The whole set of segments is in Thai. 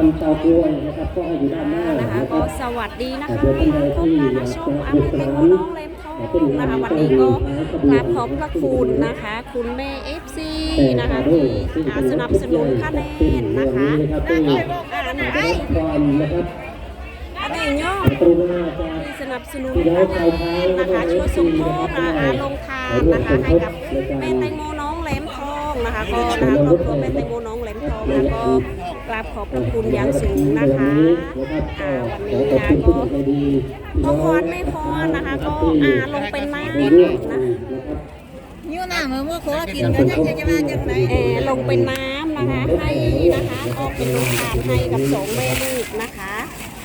ทำเตากล้วยนะครับก็ให้อยู่ด้านหน้านะคะนะคก็รับสวัสดีนะคะเดี๋ยวท่านใดพบที่กันอยากนะชจะมอาดูเมสเต็งนามน้องเลมทองนะคะวันนี้ก็กราบขอบพระคุณนะคะ คุณแม่เอฟซีนะคะที่อ่าสนับสนุนคะแนนนะคะที่อ่านได้ให้รับความนะครับอันนี้ย่อกรุณาจากที่สนับสนุนคะแนนนะคะช่วยสมทบนะอาลงทานนะคะให้กับแม่แตงโมน้องแหลมทองนะคะก็นะคะครอบครัวแม่แตงโมน้องแหลมทองนะก็ กราบขอบพระคุณอย่างสูงนะคะอ่าวันนี้นะก็พอพรไม่พรนะคะ ก็อ่าลงเป็นน้ำนะยูน่าเมื่อเมื่อขอกินแล้วจะจะมาจากไหนเออลงเป็นน้ำนะคะ ให้นะคะก็เป็นโรงทานให้กับสองแม่ลูกนะคะ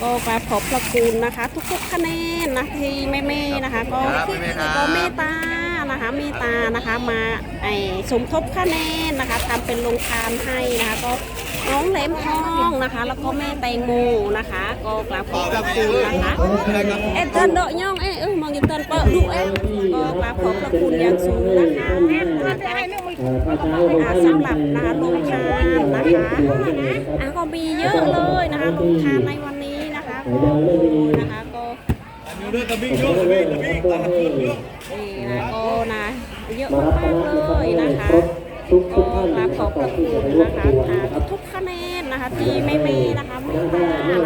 ก็กราบขอบพระคุณนะคะ ทุกๆคะแนนนะที่แม่ๆนะคะ ก็ก็เมตตานะคะเมตตานะคะมาไอสมทบคะแนนนะคะทำเป็นโรงทานให้นะคะก็ น้องแหลมทองนะคะ แล้วก็แม่แตงโมนะคะ ก็กราบขอบพระคุณนะคะเอ็นเตินดอกย่องเอ้ยเออมองกินเตินเปิดดูเอ้ยก็กราบขอบพระคุณอย่างสูงนะคะอ่าสำหรับนะคะลงทานนะคะอะก็มีเยอะเลยนะคะลงทานในวันนี้นะคะก็นะคะก็นี่นะก็นะเยอะมากๆเลยนะคะ ทุกก็ทุกท่านกราบขอบพระคุณนะคะอ่าทุกคะแนนนะคะที่ไม่เมนะคะเมตตานะ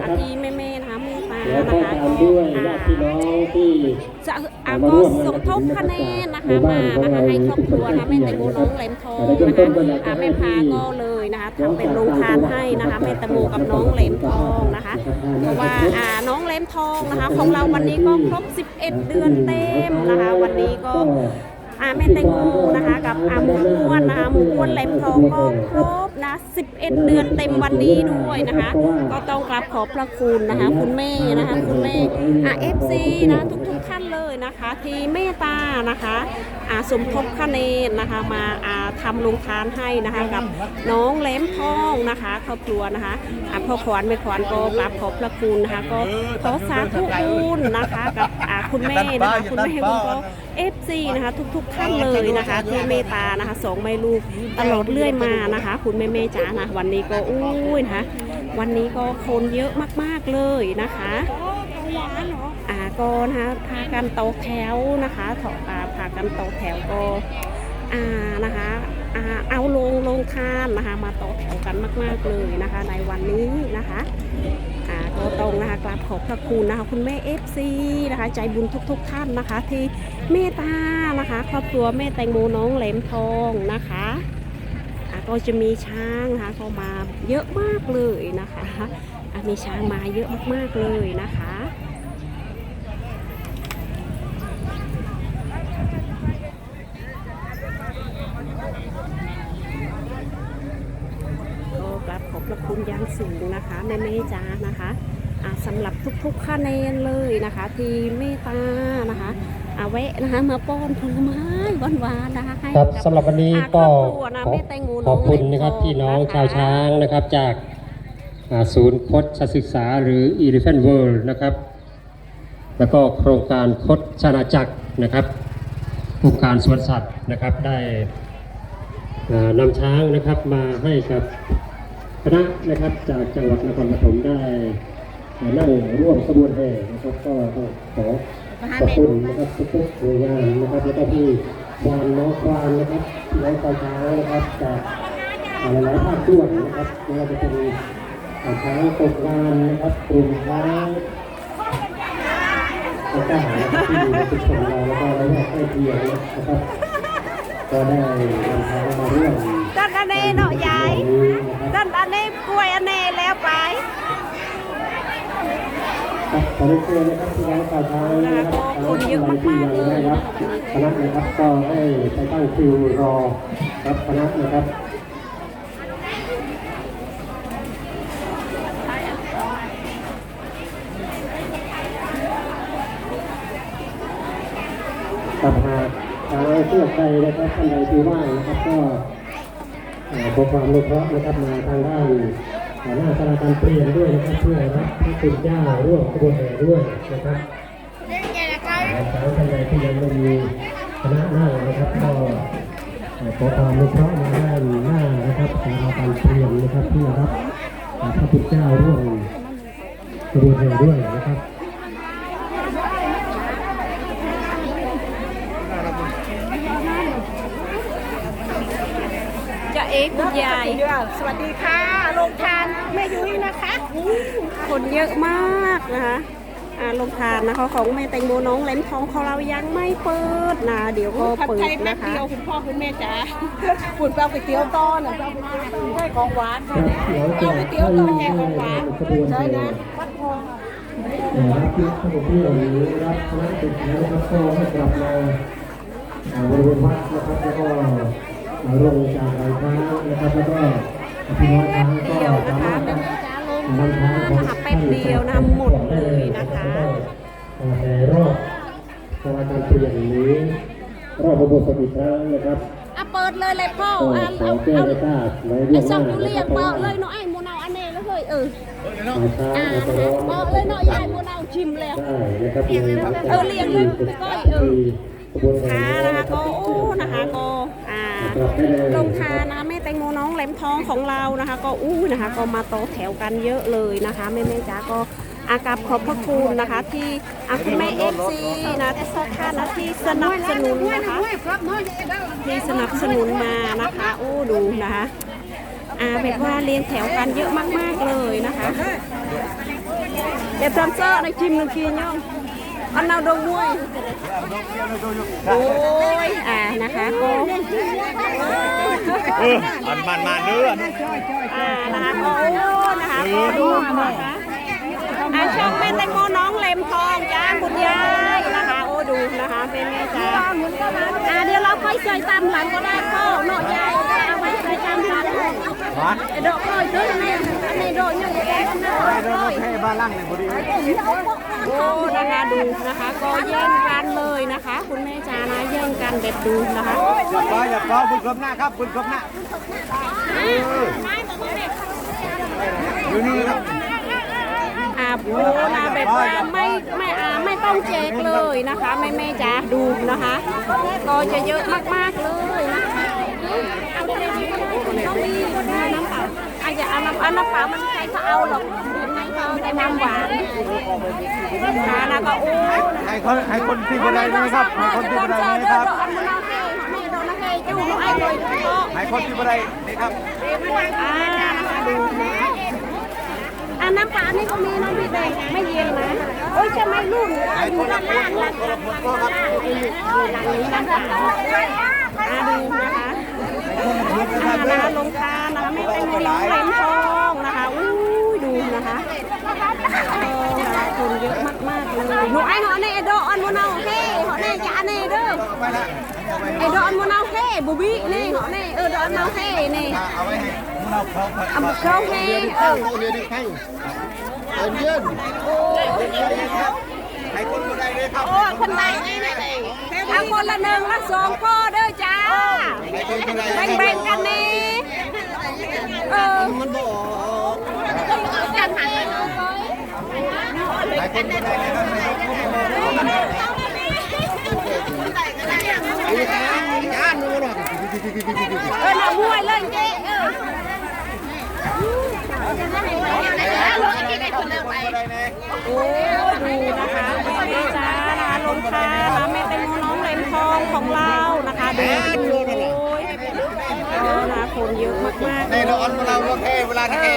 คะที่ไม่เมนะคะมตตาแล้วนะคะก็ด้วยญาติพี่น้องที่จะอาก็สมทบคะแนนนะคะมานะคะให้ครอบครัวนะแม่แตงโมน้องแหลมทองนะคะอ่าแม่พาก็เลยนะคะทำเป็นโรงทานให้นะคะแม่แตงโมกับน้องแหลมทองนะคะเพราะว่าอ่าน้องแหลมทองนะคะ ของเราวันนี้ก็ครบ 11 เดือนเต็มนะคะ วันนี้ก็ อาแม่แตงโมนะคะกับอาหมูอ้วนนะคะหมูอ้วนแหลมทองก็ครบนะ11 เดือนเต็มวันนี้ด้วยนะคะ ก็ต้องกราบขอบพระคุณนะคะ คุณแม่นะคะ คุณแม่อาเอฟซีนะทุก นะคะที่เมตตานะคะอาสมทบคะแนนนะคะมาอาทำลงทานให้นะคะกับน้องแหลมทองนะคะครอบครัวนะคะอาพ่อขวัญแม่ขวัญก็กราบขอบพระคุณนะคะก็ขอสาธุบุญนะคะกับอาคุณแม่นะคะคุณแม่คุณก็เอฟซีนะคะทุกๆท่านเลยนะคะที่เมตตานะคะสองแม่ลูกตลอดเรื่อยมานะคะ คุณแม่เมจ๋านะวันนี้ก็อุ้ยนะคะวันนี้ก็คนเยอะมากๆเลยนะคะ ก็นะคะพากันโตแถวนะคะถออ่าพากันโตแถวก็อ่านะคะเอาลงลงทานนะคะมาต่อแถวกันมากๆเลยนะคะ ในวันนี้นะคะก็ตรงนะคะกราบขอบพระคุณนะคะคุณแม่เอฟซีนะคะใจบุญทุกๆทท่านนะคะ ที่เมตตานะคะครอบครัวแม่แตงโมน้องเหลมทองนะคะก็จะมีช้างนะคะเข้ามาเยอะมากเลยนะคะมีช้างมาเยอะมากๆเลยนะคะ ก็กราบขอบพระคุณอย่าง สูงนะคะแม่เมจ้านะคะอ่าสำหรับทุกๆคะแนนเลยนะคะ ที่เมตตานะคะอาแวะนะคะมาป้อนผลไม้หวานๆนะคะให้ครับกัสำหรับวันนี้อ่าก็ครอบครัวนะขอแม่แตงโมขอบคุณนะครับน้องพี่น้องนะคะชาวช้างนะครับ จากอ่าศูนย์คดศึกษาหรือ Elephant World นะครับ แล้วก็โครงการคดชานาจักรนะครับองค์การสวนสัตว์นะครับได้อ่านำช้างนะครับมาให้กับ คณะนะครับจากจังหวัดนครปฐมได้นั่งร่วมขบวนแห่นะครับก็ต้องขอขอบคุณนะครับทุกๆหน่วยงานนะครับแล้วก็ที่วานน้องควานนะครับน้องควานช้างนะครับจากหลายๆภาคส่วนนะครับไม่ว่าจะเป็นช้างตกงานนะครับกลุ่มช้างต่างๆนะครับที่อยู่ในชุมชนเราแล้วก็ระแวกใกล้เคียงนะครับก็ได้นำช้างมาร่วม อันนี้เนาะยายนี้นะครันอันนี้กล้วยอันนี้แล้วไปครับขอเรียนเชิญนะครับที่ร้านข่าวช้างนะครับคณะที่ยังไม่รับคณะนะครับก็ให้ไปตั้งคิวรอรับคณะนะครับกับหากทางเพื่อใครนะครับท่านใดที่ว่างนะครับก็ ขอความรู้เคราะนะครับมาทางด้านหน้าธนาคารเปลี่ยนด้วยนะครับเพื่อรับพระคุณเจ้าร่วมขบวนแห่ด้วยนะครับสาวท่านใดที่ยังไม่มีคณะหนั่งนะครับก็เอ่อขอความรู้เคราะมาด้านหน้านะครับธนาคารเปลี่ยนนะครับเพื่อรับพุทธเจ้าร่วมกระบวนแห่ด้วยนะครับ เอกคุณยาย สวัสดีค่ะโรงทานแม่ยุ้ยนะคะคนเยอะมากนะคะอ่าลงทานนะคะของแม่แตงโมน้องเล้นทองของเรายังไม่เปิดนะเดี๋ยวก็ผัดเปิไทดยแป๊นะบคะเดียวคุณพ่อคุณแม่จ๋าฝุ่นเปล่าก๋วยเตี๋ยวต้อนเปล่าก๋วยเตี๋ยวต้อนให้ของหวานคค่ะรับเดี๋ยวจะให้ให้ขบวนแห่วัดทองเอ่อรับนักท่องเที่ยวหรือรับคณะเด็กแล้วนะครับก็ให้กลับมาอ่าบริเวณวัดนะครับแล้วก็อ่าลงจา พี่น้องเดียวนะคะเป็นจ้าลงนำช้านะคะแป๊บเดียวนะหมดเลยนะคะอ่าในรอบสถานการณ์เปลี่ยนหรือรอบระบบอีกครั้งนะครับอะเปิดเลยเลยพ่อก็อะเอาเอาจ้าบไว้ล่อ้วงหสอน้างทุเรียกเปิดเลยเนาะไอ้โมนาอันนี้เลยเอออ่ามานะร้คะอนเปิดเลยเนาะยายโมนาชิมแล้วเออเลี้ยงเลยไปก้อยเออขบวนแห่ค่ะนะคะก็โอ้นะคะก็อ่าลงทานนะ ทองของเรานะคะ ก็อู้นะคะ ก็มาโตแถวกันเยอะเลยนะคะแม่แม่จ๋าก็อากราบขอบพระคุณนะคะที่อาคุณแม่เอฟซีนะที่สท่านนะที่สนับสนุนนะคะที่สนับสนุนมานะคะโอ้ดูนะคะอาแบบว่าเรียนแถวกันเยอะมากๆเลยนะคะเดี๋ยวทำเซอร์ในชิมหนึ่งทีย่องอันนาดงมวยโอ้ยอ่านะคะก็ เอออันมันมาเนื้ออ่านะคะโอ้นะคะก็ดูนะคะอ่าช่องแม่แตงโมน้องเลมทองจ้าคุณยายนะคะ โอ้ดูนะคะเป็นไงจ้าอ่าเดี๋ยวเราค่อยใส่ตามหลังก็ได้พ่อหนาะยายเอาไว้ใส่ตามหลังเดี๋ยวค่อยซื้ออันนี้ ล่างเนี่ยพอดีโอ้นะคะดูนะคะ ก็แย่งกันเลยนะคะ คุณแม่จ้านะแย่งกันแบบดูนะคะอย่าป้าอย่าป้าบุญครบหน้าครับบุญครบหน้าอยู่นี่ครับอาโบนะแบบว่าไม่ไม่อาไม่ต้องแจกเลยนะคะแม่แม่จ๋าดูนะคะ ก็จะเยอะมากๆเลยนะคะเอาไปเลยต้องมีน้ำเปล่าอาจจะเอาน้ำเอาน้ำเปล่ามันใครเขาเอาหรอกไม่เขาแต่ น้ำหวานนะคะแล้วก็โอ้ให้คนให้คนที่บันไดเลยครับให้คนที่บันไดเลยครับจูน้องไอ้เลยก็ให้คนที่บันไดนี่ครับอ่านน้ำปลานี่ก็มีน้องพี่แดงไม่เย็นนะโอ้ยจะไม่รุ่นอยู่ด้านล่างล่างล่างล่างล่างล่างนี้ด้านล่างอ่าดูนะคะอ่านะคะลงทานนะคะไม่เป็นน้องเหลมทองนะคะอู้ยดูนะคะเออนะคะคนเยอะมากๆเลยหนูไอ้เหาะในไอ้ดอกอันมันเอาเฮ้เหาะในจะอันนี้เด้อ ไปละ ไอ้ดอนมันเอาเฮ่บูบี้นี่เหรอนี่เออดอนมันเอาเฮ่นี่เอาไว้ให้มุนเอาเขาเอามาเข้าเฮ่เออเรียนให้เอ็นเย็นให้คนบันไดเลยครับโอ้คนใดนี่นี่เอาคนละหนึ่งละสองพ่อเด้อจ้าให้คนบันไดแบ่งๆกันนี่เออมันบอกกันเองให้คนบันไดเลยครับ เออหน้ามวยเลยเจ๊เออโอ้ดูนะคะแม่จ้านะคะลงทานนะแม่เป็นน้องเลมทองของเรานะคะดูดู នយើងមកមកនេះដល់អត់មកមកទេវឡាទេ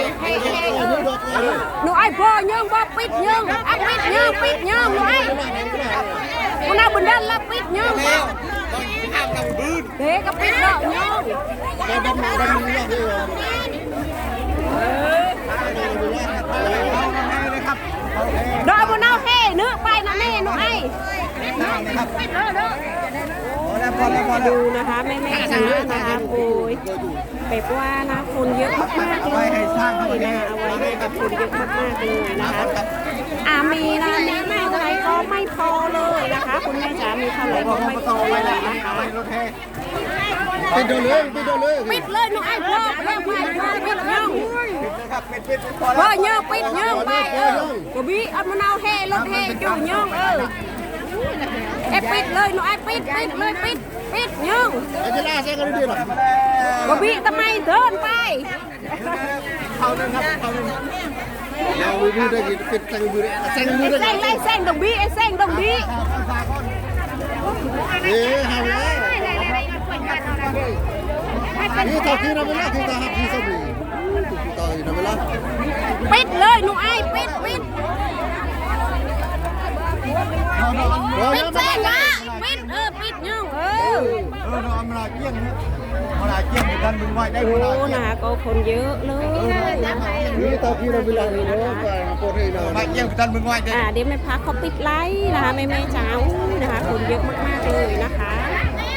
នោះអីបងយើងបបពីតយើងអាពីតយើងពីតយើងនោះអីមកណាបណ្ដាលឡាពីតយើងទេក៏ពីតដល់យើងតែដល់មកដល់នេះទេដល់មកណៅទេនឹងបាយ ดูนะคะแม่แม่ๆนะนะคะโอ้ยแบบว่านะคนเยอะมากๆเลยนะเอาไว้ให้กับคนเยอะมากๆเลยนะคะอ่ามีนะมีมากอะไรก็ไม่พอเลยนะคะ คุณแม่จ๋ามีเท่าไหร่ก็ไม่พอเลยนะคะไปรถเทไปดูเลยไปดูเลยปิดเลยหนูไอ้พ่อแล้วไปพ่อปิดยังครับปิดปิดพอพ่แล้อวยังปิดยังไปเออกูบีเอามะนาวเฮ่รถเฮ่จู่ยังเออไอ้ปิดเลยหนูไอ้ปิดปิดเลยปิดปิดยังจะล่าเส้นกันดีหรอกูบีทำไมเดินไปเขาหนึ่งครับเขาหนึ่งมือ ได้กี่เป็นแซงมือได้แซงมือได้แซงเลยแซงดงบี้ไอ้แซงดงบี้เอ๊ะฮาวแล้วนี่ต่อที่เราไม่ละที่ต่อฮับที่สมีต่อที่เราไม่ละ ปิดเลยหนูไอ้ปิดปิดปิดแซงวะปิดเออปิดยังเออ เออ เราเอามาเกี้ยงนะมาเกี้ยงกันมึงไหวได้โอ้มาเกี้ยงนะก็คนเยอะเลย นี่ต่อที่เราเวละนี่เนาะไปโคตรเลยเราะมาเกี่ยงกันมึงไหวได้ อ่าเดี๋ยวแม่พักเขาปิดไลฟ์นะคะแม่แม่เจ้านะคะคนเยอะมากๆเลยนะคะ